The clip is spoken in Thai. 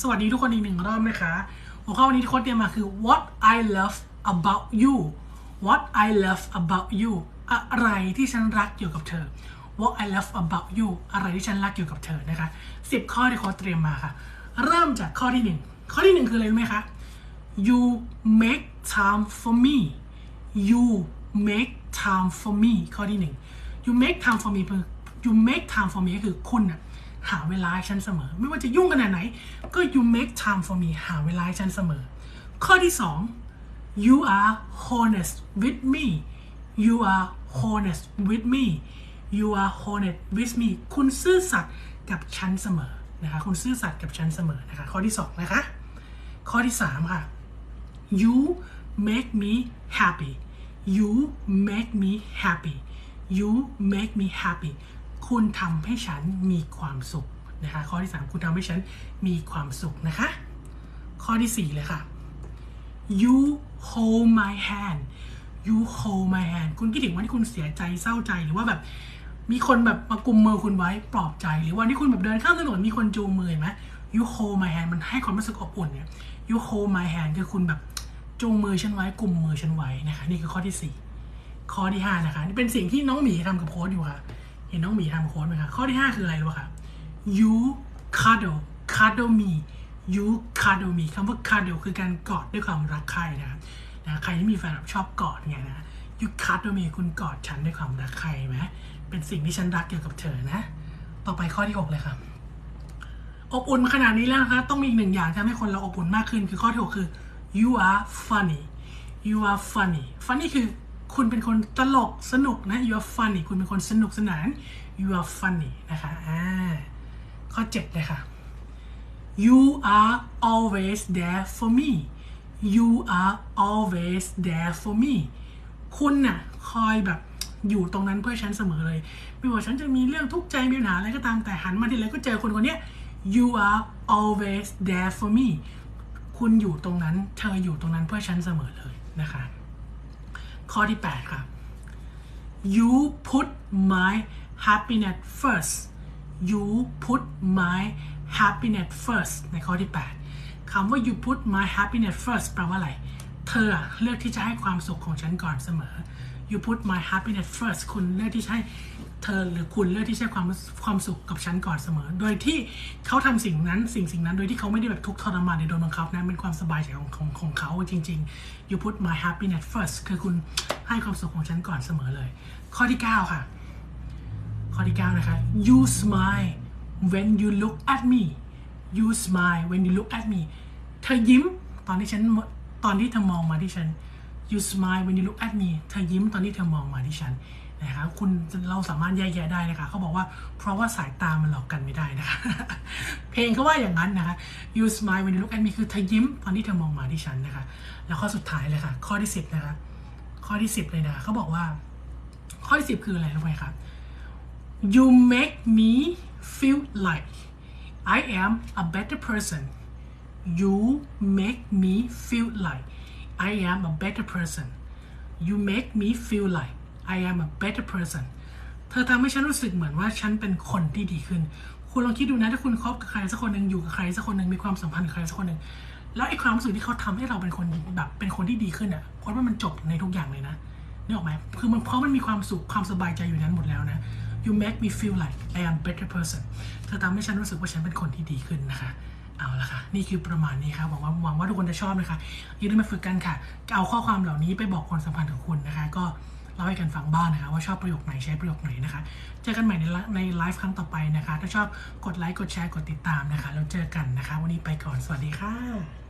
สวัสดีทุกคนอีกหนึ่งรอบนะคะหัวข้อวันนี้ที่โค้ดเตรียมมาคือ what I love about you what I love about you อะไรที่ฉันรักเกี่ยวกับเธอ what I love about you อะไรที่ฉันรักเกี่ยวกับเธอนะคะสิบข้อที่โค้ดเตรียมมาค่ะ เริ่มจากข้อที่หนึ่งข้อที่หนึ่งคืออะไรรู้ไหมคะ you make time for me you make time for me ข้อที่หนึ่ง you make time for me you make time for me ก็คือคุณอะ หาเวลาให้ฉันเสมอ ไม่ว่าจะยุ่งขนาดไหน ก็ you make time for me หาเวลาให้ฉันเสมอ ข้อที่สอง you are honest with me you are honest with me you are honest with me คุณซื่อสัตย์กับฉันเสมอนะคะคุณซื่อสัตย์กับฉันเสมอนะคะข้อที่สองนะคะ ข้อที่สามค่ะ you make me happy you make me happy you make me happy คุณทำให้ฉันมีความสุขนะคะ ข้อที่ 3 คุณทำให้ฉันมีความสุขนะคะ ข้อที่ 4 เลยค่ะ you hold my hand you hold my hand คุณคิดถึงวันที่คุณเสียใจเศร้าใจหรือว่าแบบมีคนแบบมากุมมือคุณไว้ปลอบใจ หรือวันที่คุณแบบเดินข้ามถนนมีคนจูงมือเห็นไหม you hold my hand มันให้ความรู้สึกอบอุ่นเนี่ย you hold my hand คือคุณแบบจูงมือฉันไว้กุมมือฉันไว้นะคะ นี่คือข้อที่ 4 ข้อที่ 5 นะคะ นี่เป็นสิ่งที่น้องหมีทำกับโค้ดอยู่ค่ะ เห็นน้องหมีทำโค้ดไหมคะข้อที่ 5 คืออะไรรู้คะ you cuddle cuddle me you cuddle me คำว่า cuddle คือการกอดด้วยความรักใคร่นะนะใครที่มีแฟนแบบชอบกอดไงนะ you cuddle me คุณกอดฉันด้วยความรักใคร่ไหมเป็นสิ่งที่ฉันรักเกี่ยวกับเธอนะ ต่อไปข้อที่ 6 เลยครับอบอุ่นมาขนาดนี้แล้วนะคะต้องมีอีกหนึ่งอย่างที่ทำให้คนเราอบอุ่นมากขึ้น คือข้อที่6คือ you are funny you are funny funny คือ คุณเป็นคนตลกสนุกนะ you are funny คุณเป็นคนสนุกสนาน you are funny นะคะอ่าข้อ7เลยค่ะ you are always there for me you are always there for me คุณน่ะคอยแบบอยู่ตรงนั้นเพื่อฉันเสมอเลย ไม่ว่าฉันจะมีเรื่องทุกข์ใจมีปัญหาอะไรก็ตามแต่หันมาทีไรก็เจอคนคนเนี้ย you are always there for me คุณอยู่ตรงนั้น เธออยู่ตรงนั้นเพื่อฉันเสมอเลยนะคะ ข้อที่ 8ค่ะ you put my happiness first you put my happiness first ในข้อที่ 8 คำว่า you put my happiness first แปลว่าอะไร เธอเลือกที่จะให้ความสุขของฉันก่อนเสมอ you put my happiness first คุณเลือกที่ให้เธอหรือคุณเลือกที่ให้ความความสุขกับฉันก่อนเสมอ โดยที่เขาทำสิ่งนั้นสิ่งสิ่งนั้น โดยที่เขาไม่ได้แบบทุกทรมานในโดนบังคับนะเป็นความสบายใจของของของเขาจริง ๆ you put my happiness first คือคุณให้ความสุขของฉันก่อนเสมอเลย ข้อที่ 9 ค่ะ ข้อที่ 9 นะคะ you smile when you look at me you smile when you look at me เธอยิ้มตอนที่ฉันตอนที่เธอมองมาที่ฉัน you smile when you look at me เธอยิ้มตอนที่เธอมองมาที่ฉันนะคะคุณเราสามารถแยกแยะได้นะคะเขาบอกว่าเพราะว่าสายตามันหลอกกันไม่ได้นะคะเพลงเขาว่าอย่างนั้นนะคะ you smile when you look at me คือเธอยิ้มตอนที่เธอมองมาที่ฉันนะคะ แล้วข้อสุดท้ายเลยค่ะ ข้อที่ 10 นะคะ ข้อที่ 10 เลยนะคะเขาบอกว่า ข้อที่ 10 คืออะไรรู้ไหมครับ you make me feel like I am a better person you make me feel like I am a better person you make me feel like I am a better person เธอทำให้ฉันรู้สึกเหมือนว่าฉันเป็นคนที่ดีขึ้น คุณลองคิดดูนะถ้าคุณคบกับใครสักคนหนึ่งอยู่กับใครสักคนหนึ่งมีความสัมพันธ์กับใครสักคนหนึ่งแล้วไอ้ความรู้สึกที่เขาทำให้เราเป็นคนแบบเป็นคนที่ดีขึ้นอะเพราะว่ามันจบในทุกอย่างเลยนะนึกออกไหมคือมันเพราะมันมีความสุขความสบายใจอยู่นั้นหมดแล้วนะ you make me feel like I am better person เธอทำให้ฉันรู้สึกว่าฉันเป็นคนที่ดีขึ้นนะคะ เอาละค่ะ นี่คือประมาณนี้ครับหวังว่าหวังว่าทุกคนจะชอบนะคะอย่าลืมมาฝึกกันค่ะ เอาข้อความเหล่านี้ไปบอกคนสัมพันธ์ของคุณนะคะ ก็เล่าให้กันฟังบ้างนะคะว่าชอบประโยคไหนใช้ประโยคไหนนะคะ เจอกันใหม่ในในไลฟ์ครั้งต่อไปนะคะ ถ้าชอบกดไลค์กดแชร์กดติดตามนะคะ แล้วเจอกันนะคะ วันนี้ไปก่อนสวัสดีค่ะ